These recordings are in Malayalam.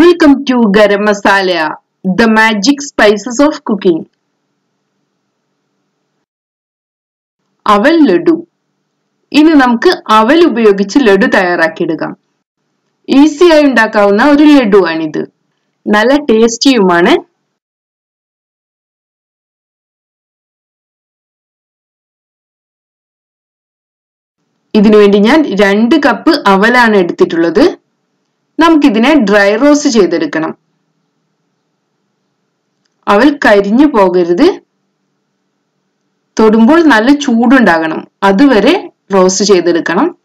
Welcome to Garam Masala the magic spices of cooking അവൽ ലഡു ഇനി നമുക്ക് അവൽ ഉപയോഗിച്ച് ലഡു തയ്യാറാക്കിയെടുക്കാം. ഈസിയായി ഉണ്ടാക്കാവുന്ന ഒരു ലഡുവാണിത് നല്ല ടേസ്റ്റിയുമാണ് ഇതിനുവേണ്ടി ഞാൻ രണ്ട് കപ്പ് അവലാണ് എടുത്തിട്ടുള്ളത്. നമുക്കിതിനെ ഡ്രൈ റോസ്റ്റ് ചെയ്തെടുക്കണം. അവൽ കരിഞ്ഞു പോകരുത്. തൊടുമ്പോൾ നല്ല ചൂടുണ്ടാകണം. അതുവരെ റോസ്റ്റ് ചെയ്തെടുക്കണം.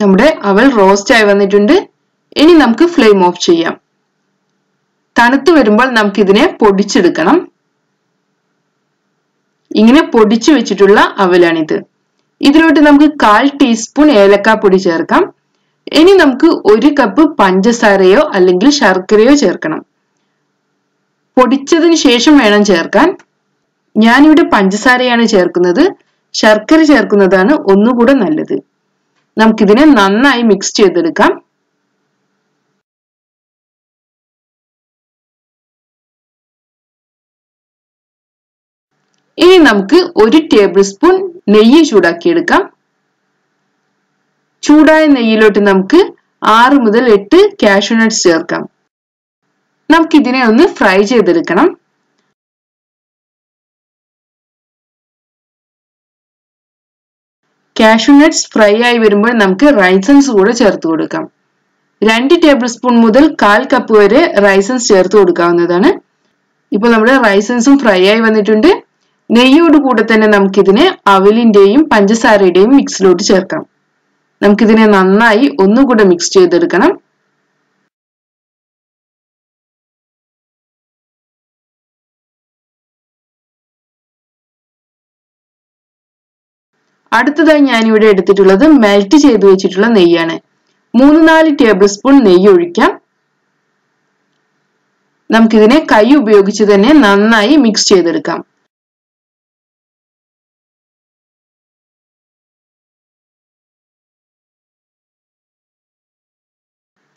നമ്മുടെ അവൽ റോസ്റ്റ് ആയി വന്നിട്ടുണ്ട്. ഇനി നമുക്ക് ഫ്ലെയിം ഓഫ് ചെയ്യാം. തണുത്ത് വരുമ്പോൾ നമുക്കിതിനെ പൊടിച്ചെടുക്കണം. ഇങ്ങനെ പൊടിച്ചു വെച്ചിട്ടുള്ള അവലാണിത്. ഇതിലോട്ട് നമുക്ക് കാൽ ടീസ്പൂൺ ഏലക്കാപ്പൊടി ചേർക്കാം. ഇനി നമുക്ക് ഒരു കപ്പ് പഞ്ചസാരയോ അല്ലെങ്കിൽ ശർക്കരയോ ചേർക്കണം. പൊടിച്ചതിന് ശേഷം വേണം ചേർക്കാൻ. ഞാനിവിടെ പഞ്ചസാരയാണ് ചേർക്കുന്നത്. ശർക്കര ചേർക്കുന്നതാണ് ഒന്നുകൂടെ നല്ലത്. നമുക്കിതിനെ നന്നായി മിക്സ് ചെയ്തെടുക്കാം. ഇനി നമുക്ക് ഒരു ടേബിൾ സ്പൂൺ നെയ്യ് ചൂടാക്കിയെടുക്കാം. ചൂടായ നെയ്യിലോട്ട് നമുക്ക് ആറ് മുതൽ എട്ട് കാഷ്യൂ നട്ട്സ് ചേർക്കാം. നമുക്കിതിനെ ഒന്ന് ഫ്രൈ ചെയ്തെടുക്കണം. കാഷ്യൂ നട്ട്സ് ഫ്രൈ ആയി വരുമ്പോൾ നമുക്ക് റൈസൻസ് കൂടെ ചേർത്ത് കൊടുക്കാം. രണ്ട് ടേബിൾ സ്പൂൺ മുതൽ കാൽ കപ്പ് വരെ റൈസൻസ് ചേർത്ത് കൊടുക്കാവുന്നതാണ്. ഇപ്പൊ നമ്മുടെ റൈസൻസും ഫ്രൈ ആയി വന്നിട്ടുണ്ട്. നെയ്യോട് കൂടെ തന്നെ നമുക്കിതിനെ അവലിന്റെയും പഞ്ചസാരയുടെയും മിക്സിലോട്ട് ചേർക്കാം. നമുക്കിതിനെ നന്നായി ഒന്നുകൂടെ മിക്സ് ചെയ്തെടുക്കണം. അടുത്തതായി ഇവിടെ എടുത്തിട്ടുള്ളത് മെൽറ്റ് ചെയ്ത് വെച്ചിട്ടുള്ള നെയ്യാണ്. മൂന്ന് നാല് ടേബിൾ സ്പൂൺ നെയ്യ് ഒഴിക്കാം. നമുക്കിതിനെ കൈ ഉപയോഗിച്ച് തന്നെ നന്നായി മിക്സ് ചെയ്തെടുക്കാം.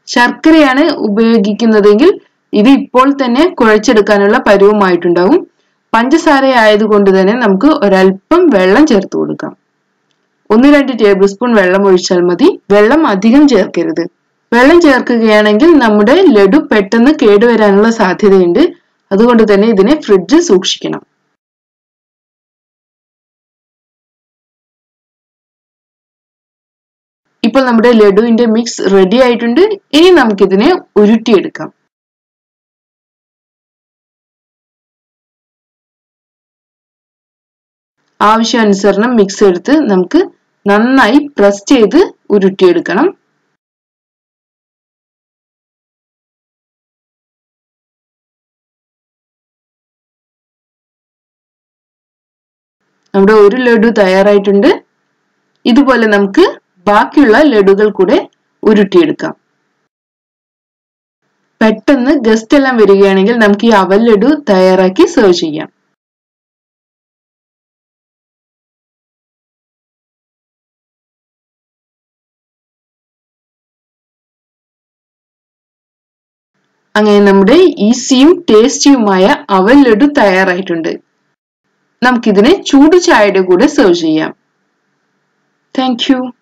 ശർക്കരയാണ് ഉപയോഗിക്കുന്നതെങ്കിൽ ഇത് ഇപ്പോൾ തന്നെ കുഴച്ചെടുക്കാനുള്ള പരുവമായിട്ടുണ്ടാവും. പഞ്ചസാര ആയതുകൊണ്ട് തന്നെ നമുക്ക് ഒരല്പം വെള്ളം ചേർത്ത് കൊടുക്കാം. ഒന്ന് രണ്ട് ടേബിൾ സ്പൂൺ വെള്ളം ഒഴിച്ചാൽ മതി. വെള്ളം അധികം ചേർക്കരുത്. വെള്ളം ചേർക്കുകയാണെങ്കിൽ നമ്മുടെ ലഡു പെട്ടെന്ന് കേടുവരാനുള്ള സാധ്യതയുണ്ട്. അതുകൊണ്ട് തന്നെ ഇതിനെ ഫ്രിഡ്ജിൽ സൂക്ഷിക്കണം. ഇപ്പോൾ നമ്മുടെ ലഡുവിന്റെ മിക്സ് റെഡി ആയിട്ടുണ്ട്. ഇനി നമുക്കിതിനെ ഉരുട്ടിയെടുക്കാം. ആവശ്യാനുസരണം മിക്സ് എടുത്ത് നമുക്ക് നന്നായി പ്രസ് ചെയ്ത് ഉരുട്ടിയെടുക്കണം. നമ്മുടെ ഒരു ലഡു തയ്യാറായിട്ടുണ്ട്. ഇതുപോലെ നമുക്ക് ബാക്കിയുള്ള ലഡുകൾ കൂടെ ഉരുട്ടിയെടുക്കാം. പെട്ടെന്ന് ഗസ്റ്റ് എല്ലാം വരികയാണെങ്കിൽ നമുക്ക് ഈ അവൽ ലഡു തയ്യാറാക്കി സെർവ് ചെയ്യാം. അങ്ങനെ നമ്മുടെ ഈസിയും ടേസ്റ്റിയുമായ അവൽ ലഡു തയ്യാറായിട്ടുണ്ട്. നമുക്കിതിനെ ചൂട് ചായയുടെ കൂടെ സെർവ് ചെയ്യാം. താങ്ക്